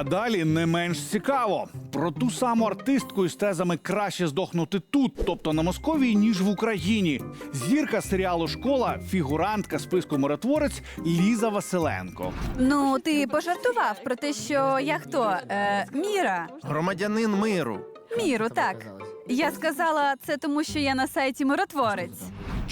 А далі не менш цікаво про ту саму артистку із тезами краще здохнути тут, тобто на Московії, ніж в Україні. Зірка серіалу Школа, фігурантка списку миротворець Ліза Василенко. Ну, ти пожартував про те, що я хто? Е, Міра. Громадянин миру. Міру, так. Я сказала це тому, що я на сайті миротворець.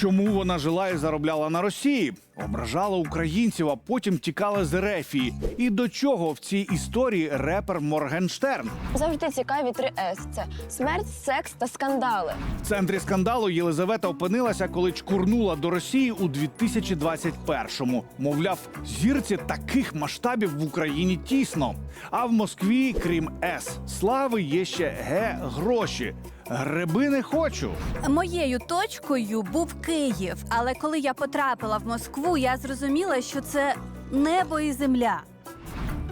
Чому вона жила і заробляла на Росії? Ображала українців, а потім тікала з Ерефії. І до чого в цій історії репер Моргенштерн? Завжди цікаві три С: це смерть, секс та скандали. В центрі скандалу Єлизавета опинилася, коли чкурнула до Росії у 2021-му. Мовляв, зірці таких масштабів в Україні тісно. А в Москві, крім С слави, є ще Г гроші. Гриби не хочу. Моєю точкою був Київ, але коли я потрапила в Москву, я зрозуміла, що це небо і земля.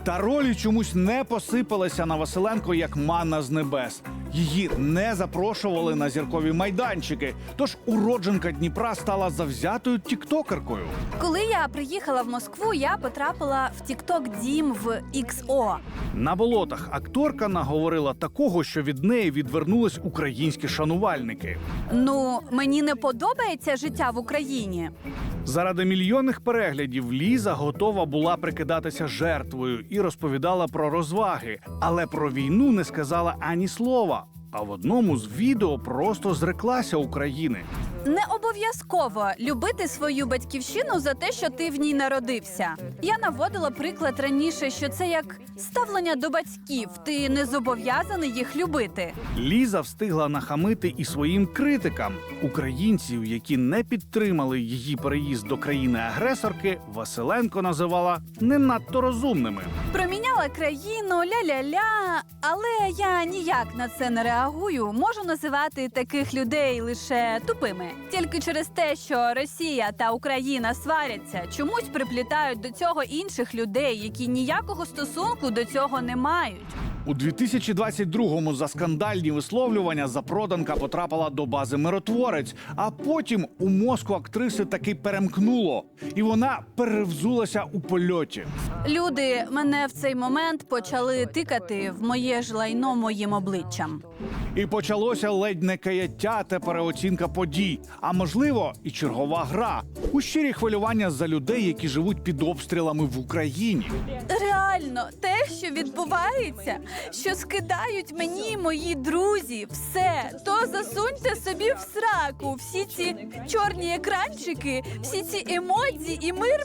Та ролі чомусь не посипалися на Василенко як манна з небес. Її не запрошували на зіркові майданчики. Тож уродженка Дніпра стала завзятою тіктокеркою. Коли я приїхала в Москву, я потрапила в Тікток Дім в XO. На болотах акторка наговорила такого, що від неї відвернулись українські шанувальники. Ну, мені не подобається життя в Україні. Заради мільйонних переглядів Ліза готова була прикидатися жертвою і розповідала про розваги, але про війну не сказала ані слова. А в одному з відео просто зреклася України. Не обов'язково любити свою батьківщину за те, що ти в ній народився. Я наводила приклад раніше, що це як ставлення до батьків. Ти не зобов'язаний їх любити. Ліза встигла нахамити і своїм критикам. Українців, які не підтримали її переїзд до країни-агресорки, Василенко називала не надто розумними. Проміняла країну, ля-ля-ля. Але я ніяк на це не реагую. Можу називати таких людей лише тупими. Тільки через те, що Росія та Україна сваряться, чомусь приплітають до цього інших людей, які ніякого стосунку до цього не мають. У 2022-му за скандальні висловлювання запроданка потрапила до бази миротворець, а потім у мозку актриси таки перемкнуло, і вона перевзулася у польоті. Люди мене в цей момент почали тикати в моє ж лайно моїм обличчям. І почалося ледь не каяття та переоцінка подій. А можливо, і чергова гра у щирі хвилювання за людей, які живуть під обстрілами в Україні. Реально, те, що відбувається, що скидають мені мої друзі, все, то засуньте собі в сраку. Всі ці чорні екранчики, всі ці емодзі і мир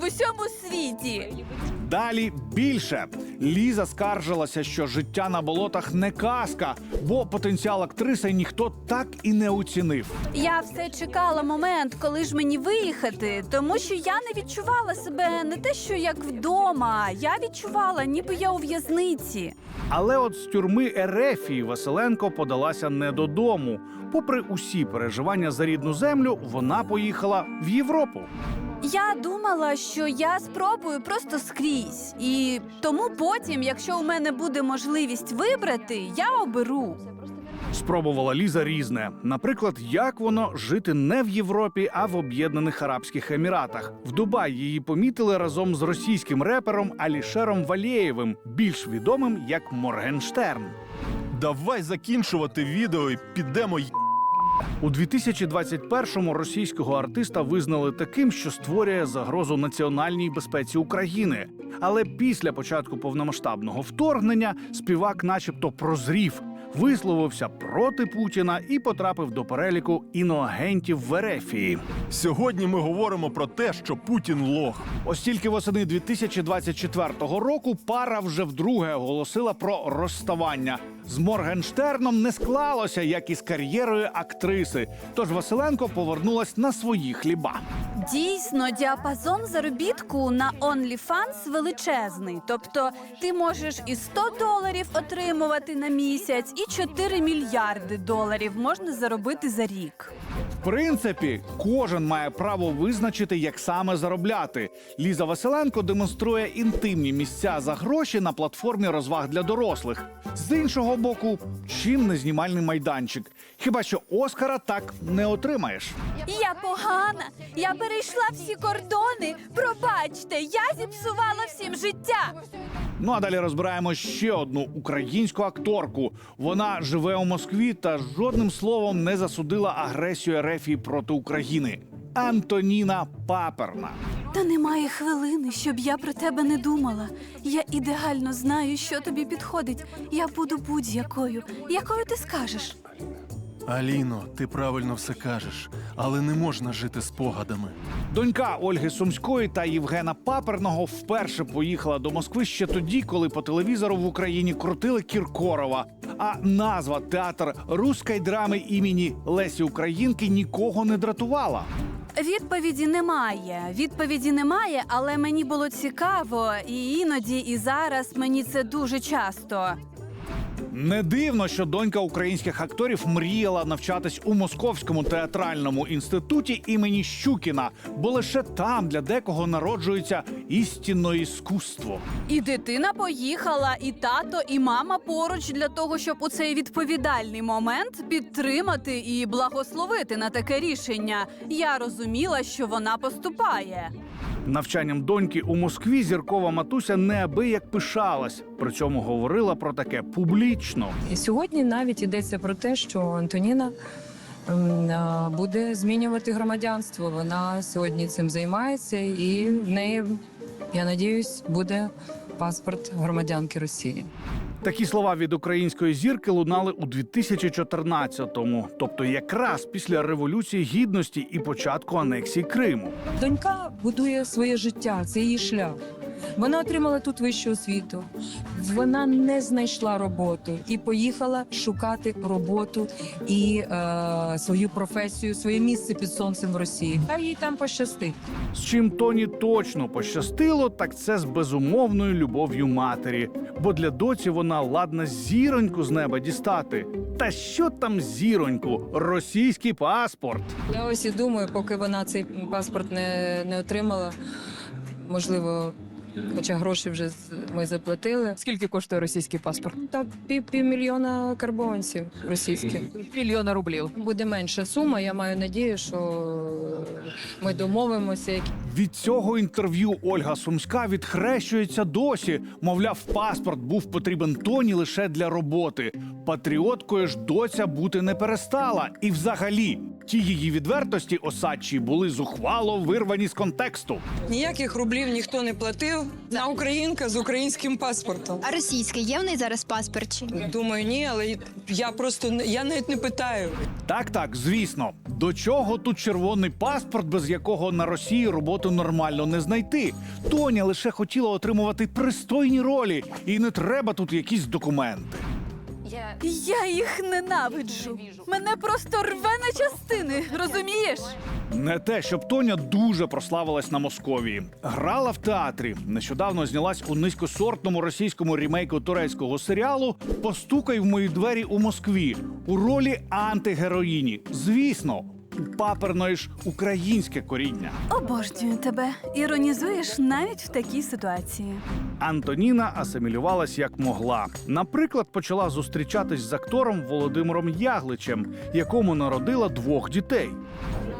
в усьому світі. Далі більше Ліза скаржилася, що життя на болотах не казка, бо потенціал актриси ніхто так і не оцінив. Я все чекала момент, коли ж мені виїхати, тому що я не відчувала себе не те, що як вдома. Я відчувала, ніби я у в'язниці. Але от з тюрми Ерефії Василенко подалася не додому. Попри усі переживання за рідну землю, вона поїхала в Європу. Я думала, що я спробую просто скрізь, і тому потім, якщо у мене буде можливість вибрати, я оберу. Спробувала Ліза різне. Наприклад, як воно жити не в Європі, а в Об'єднаних Арабських Еміратах. В Дубаї її помітили разом з російським репером Алішером Валєєвим, більш відомим як Моргенштерн. Давай закінчувати відео і підемо й. У 2021-му російського артиста визнали таким, що створює загрозу національній безпеці України. Але після початку повномасштабного вторгнення співак, начебто, прозрів, висловився проти Путіна і потрапив до переліку іноагентів в Ерефії. Сьогодні ми говоримо про те, що Путін лох. Ось тільки восени 2024 року пара вже вдруге оголосила про розставання. З Моргенштерном не склалося, як і з кар'єрою актриси. Тож Василенко повернулась на свої хліба. Дійсно, діапазон заробітку на OnlyFans величезний. Тобто, ти можеш і 100 доларів отримувати на місяць, і 4 мільярди доларів можна заробити за рік. Принципі, кожен має право визначити, як саме заробляти. Ліза Василенко демонструє інтимні місця за гроші на платформі розваг для дорослих. З іншого боку, чим не знімальний майданчик. Хіба що Оскара так не отримаєш. Я погана, я перейшла всі кордони. Пробачте, я зіпсувала всім життя. Ну а далі розбираємо ще одну українську акторку. Вона живе у Москві та жодним словом не засудила агресію Ерефії проти України. Антоніна Паперна. Та немає хвилини, щоб я про тебе не думала. Я ідеально знаю, що тобі підходить. Я буду будь-якою, якою ти скажеш. Аліно, ти правильно все кажеш, але не можна жити спогадами. Донька Ольги Сумської та Євгена Паперного вперше поїхала до Москви ще тоді, коли по телевізору в Україні крутили Кіркорова. А назва театр руської драми імені Лесі Українки нікого не дратувала. Відповіді немає. Відповіді немає, але мені було цікаво, і іноді, і зараз мені це дуже часто. Не дивно, що донька українських акторів мріяла навчатись у Московському театральному інституті імені Щукіна, бо лише там для декого народжується істинне іскусство. І дитина поїхала, і тато, і мама поруч для того, щоб у цей відповідальний момент підтримати і благословити на таке рішення. Я розуміла, що вона поступає. Навчанням доньки у Москві зіркова матуся неабияк пишалась. При цьому говорила про таке публічно. І сьогодні навіть йдеться про те, що Антоніна ем, буде змінювати громадянство. Вона сьогодні цим займається, і в неї, я надіюсь, буде паспорт громадянки Росії. Такі слова від української зірки лунали у 2014-му, тобто якраз після революції гідності і початку анексії Криму. Донька будує своє життя, це її шлях. Вона отримала тут вищу освіту. Вона не знайшла роботу і поїхала шукати роботу і е, свою професію, своє місце під сонцем в Росії. Хай їй там пощастить. З чим Тоні точно пощастило, так це з безумовною любов'ю матері. Бо для доці вона ладна зіроньку з неба дістати. Та що там зіроньку? Російський паспорт. Я ось і думаю, поки вона цей паспорт не, не отримала, можливо, хоча гроші вже з- ми заплатили. Скільки коштує російський паспорт? Та пів, півмільйона карбованців російських. Мільйона рублів. Буде менша сума. Я маю надію, що ми домовимося. Від цього інтерв'ю Ольга Сумська відхрещується досі. Мовляв, паспорт був потрібен Тоні лише для роботи. Патріоткою ж доця бути не перестала. І взагалі, ті її відвертості осадчі були зухвало вирвані з контексту. Ніяких рублів ніхто не платив. На українка з українським паспортом. А російський є в неї зараз паспорт? Чи? Думаю, ні, але я просто не- я навіть не питаю. Так, так, звісно. До чого тут червоний паспорт, без якого на Росії роботу нормально не знайти? Тоня лише хотіла отримувати пристойні ролі, і не треба тут якісь документи. Я Я їх ненавиджу. Мене просто рве на частини, розумієш? Не те, щоб Тоня дуже прославилась на Московії. Грала в театрі. Нещодавно знялась у низькосортному російському рімейку турецького серіалу Постукай в мої двері у Москві у ролі антигероїні. Звісно, у паперної ж українське коріння. Обожнюю тебе. Іронізуєш навіть в такій ситуації. Антоніна асимілювалась як могла. Наприклад, почала зустрічатись з актором Володимиром Ягличем, якому народила двох дітей.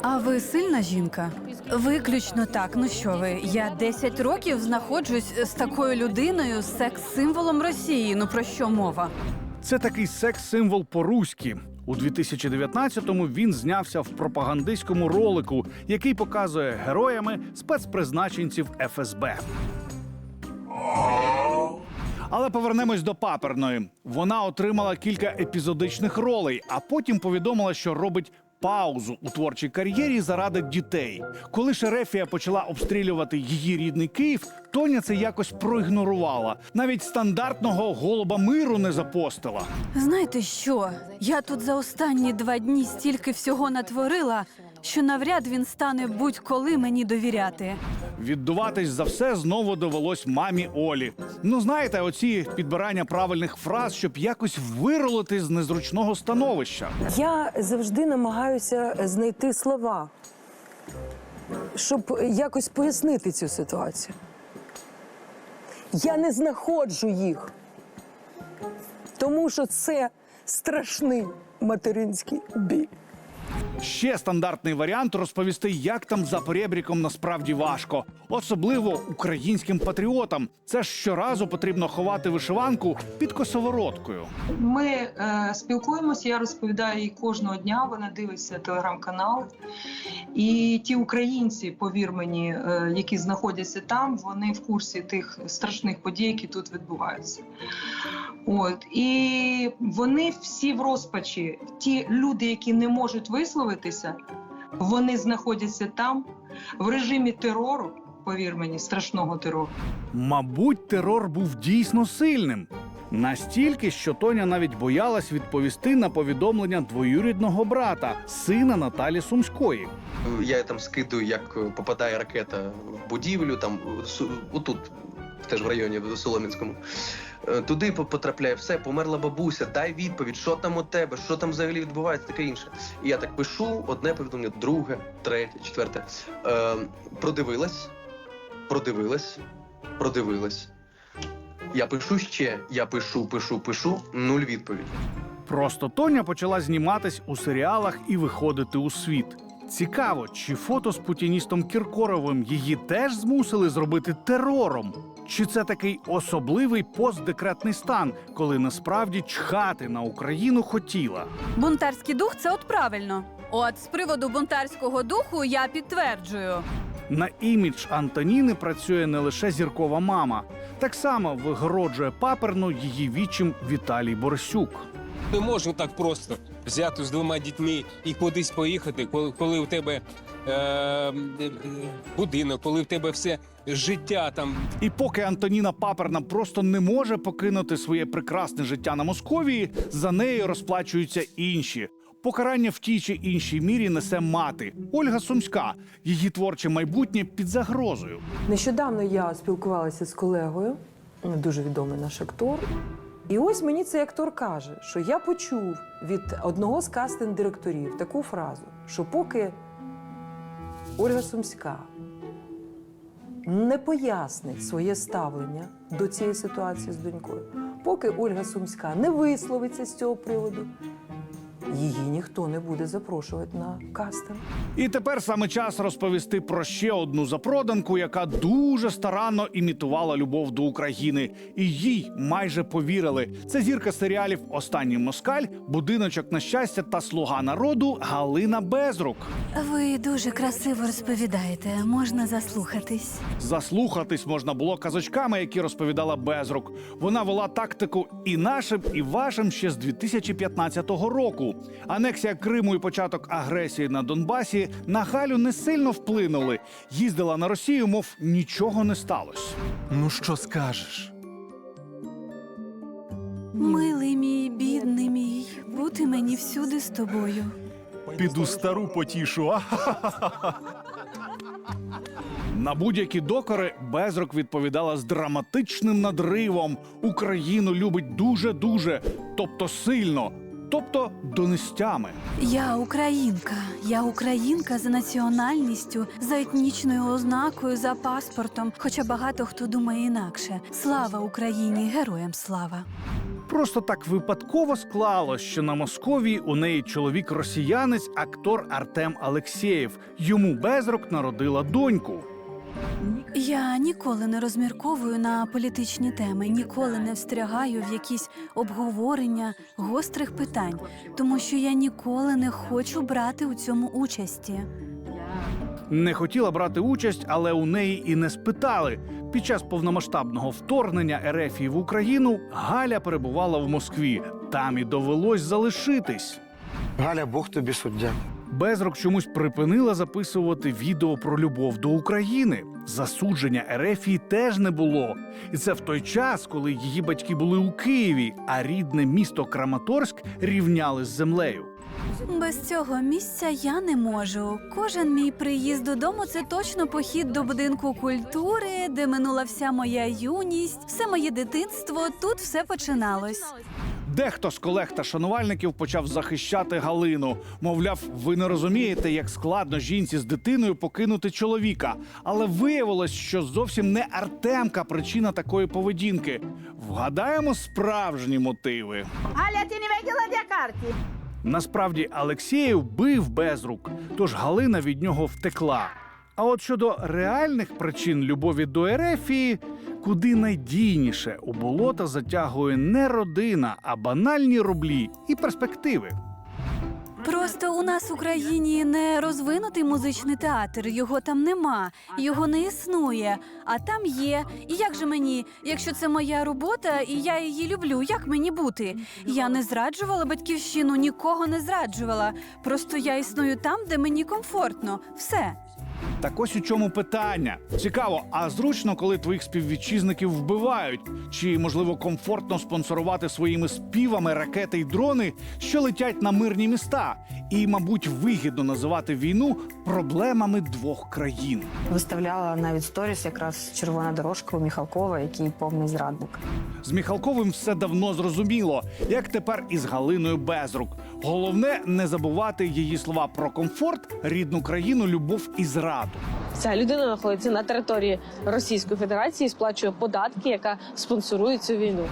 А ви сильна жінка? Виключно так. Ну що ви? Я 10 років знаходжусь з такою людиною, секс-символом Росії. Ну про що мова? Це такий секс-символ по-руськи. У 2019-му він знявся в пропагандистському ролику, який показує героями спецпризначенців ФСБ. Але повернемось до паперної. Вона отримала кілька епізодичних ролей, а потім повідомила, що робить паузу у творчій кар'єрі заради дітей. Коли Шерефія почала обстрілювати її рідний Київ, Тоня це якось проігнорувала. Навіть стандартного голуба миру не запостила. Знаєте що? Я тут за останні два дні стільки всього натворила, що навряд він стане будь-коли мені довіряти. Віддуватись за все знову довелось мамі Олі. Ну знаєте, оці підбирання правильних фраз, щоб якось виролити з незручного становища. Я завжди намагаюся знайти слова, щоб якось пояснити цю ситуацію. Я не знаходжу їх, тому що це страшний материнський біль. Ще стандартний варіант розповісти, як там за поребріком насправді важко, особливо українським патріотам. Це ж щоразу потрібно ховати вишиванку під косовороткою. Ми е, спілкуємося, я розповідаю їй кожного дня. Вона дивиться телеграм-канал. І ті українці, повір мені, е, які знаходяться там, вони в курсі тих страшних подій, які тут відбуваються. От і вони всі в розпачі. Ті люди, які не можуть висловитися, вони знаходяться там в режимі терору. Повір мені, страшного терору. Мабуть, терор був дійсно сильним. Настільки, що Тоня навіть боялась відповісти на повідомлення двоюрідного брата, сина Наталі Сумської. Я там скидую, як попадає ракета в будівлю, там отут, теж в районі в Солом'янському. Е, Туди потрапляє все, померла бабуся, дай відповідь, що там у тебе, що там взагалі відбувається, таке інше. І я так пишу одне повідомлення, друге, третє, четверте. Е, продивилась, продивилась, продивилась. Я пишу ще, я пишу, пишу, пишу, нуль відповідь. Просто Тоня почала зніматись у серіалах і виходити у світ. Цікаво, чи фото з путіністом Кіркоровим її теж змусили зробити терором? Чи це такий особливий постдекретний стан, коли насправді чхати на Україну хотіла? Бунтарський дух це от правильно. От з приводу бунтарського духу я підтверджую. На імідж Антоніни працює не лише зіркова мама, так само вигороджує паперну її вічим Віталій Борсюк. Не можна так просто взяти з двома дітьми і кудись поїхати, коли, коли у тебе е, е, будинок, коли в тебе все життя там І поки Антоніна Паперна просто не може покинути своє прекрасне життя на Московії, за нею розплачуються інші. Покарання в тій чи іншій мірі несе мати Ольга Сумська. Її творче майбутнє під загрозою. Нещодавно я спілкувалася з колегою, дуже відомий наш актор. І ось мені цей актор каже, що я почув від одного з кастинг-директорів таку фразу, що поки Ольга Сумська не пояснить своє ставлення до цієї ситуації з донькою, поки Ольга Сумська не висловиться з цього приводу, її ніхто не буде запрошувати на кастинг. І тепер саме час розповісти про ще одну запроданку, яка дуже старанно імітувала любов до України, і їй майже повірили. Це зірка серіалів Останній москаль, будиночок на щастя та слуга народу Галина Безрук. Ви дуже красиво розповідаєте, можна заслухатись. Заслухатись можна було казочками, які розповідала Безрук. Вона вела тактику і нашим, і вашим ще з 2015 року. Анексія Криму і початок агресії на Донбасі на Галю не сильно вплинули. Їздила на Росію, мов нічого не сталося. Ну що скажеш? Милий мій, бідний мій, бути мені всюди з тобою. Піду стару потішу. На будь-які докори Безрук відповідала з драматичним надривом. Україну любить дуже дуже, тобто сильно, тобто донестями. Я українка. Я українка за національністю, за етнічною ознакою, за паспортом. Хоча багато хто думає інакше. Слава Україні, героям слава! Просто так випадково склалось, що на Московії у неї чоловік росіянець, актор Артем Алексєєв. Йому Безрук народила доньку. Я ніколи не розмірковую на політичні теми, ніколи не встрягаю в якісь обговорення гострих питань, тому що я ніколи не хочу брати у цьому участі. Не хотіла брати участь, але у неї і не спитали. Під час повномасштабного вторгнення Ерефії в Україну Галя перебувала в Москві. Там і довелось залишитись. Галя, Бог тобі суддя. Безрук чомусь припинила записувати відео про любов до України. Засудження Ерефії теж не було. І це в той час, коли її батьки були у Києві, а рідне місто Краматорськ рівняли з землею. Без цього місця я не можу. Кожен мій приїзд додому це точно похід до будинку культури, де минула вся моя юність, все моє дитинство. Тут все починалось. Дехто з колег та шанувальників почав захищати Галину. Мовляв, ви не розумієте, як складно жінці з дитиною покинути чоловіка. Але виявилось, що зовсім не Артемка причина такої поведінки. Вгадаємо справжні мотиви. Галя, ти не виділа де карті? Насправді Алексєєв бив без рук, тож Галина від нього втекла. А от щодо реальних причин любові до Ерефії, куди найдійніше у болота затягує не родина, а банальні рублі і перспективи. Просто у нас в Україні не розвинутий музичний театр, його там нема, його не існує. А там є. І як же мені, якщо це моя робота, і я її люблю, як мені бути? Я не зраджувала батьківщину, нікого не зраджувала. Просто я існую там, де мені комфортно. Все. Так ось у чому питання. Цікаво, а зручно, коли твоїх співвітчизників вбивають? Чи можливо комфортно спонсорувати своїми співами ракети й дрони, що летять на мирні міста? І, мабуть, вигідно називати війну проблемами двох країн. Виставляла навіть сторіс якраз червона дорожка у Міхалкова, який повний зрадник. З Міхалковим все давно зрозуміло, як тепер із Галиною Безрук. Головне не забувати її слова про комфорт, рідну країну, любов і зраду. Ця людина знаходиться на території Російської Федерації, і сплачує податки, яка спонсорує цю війну.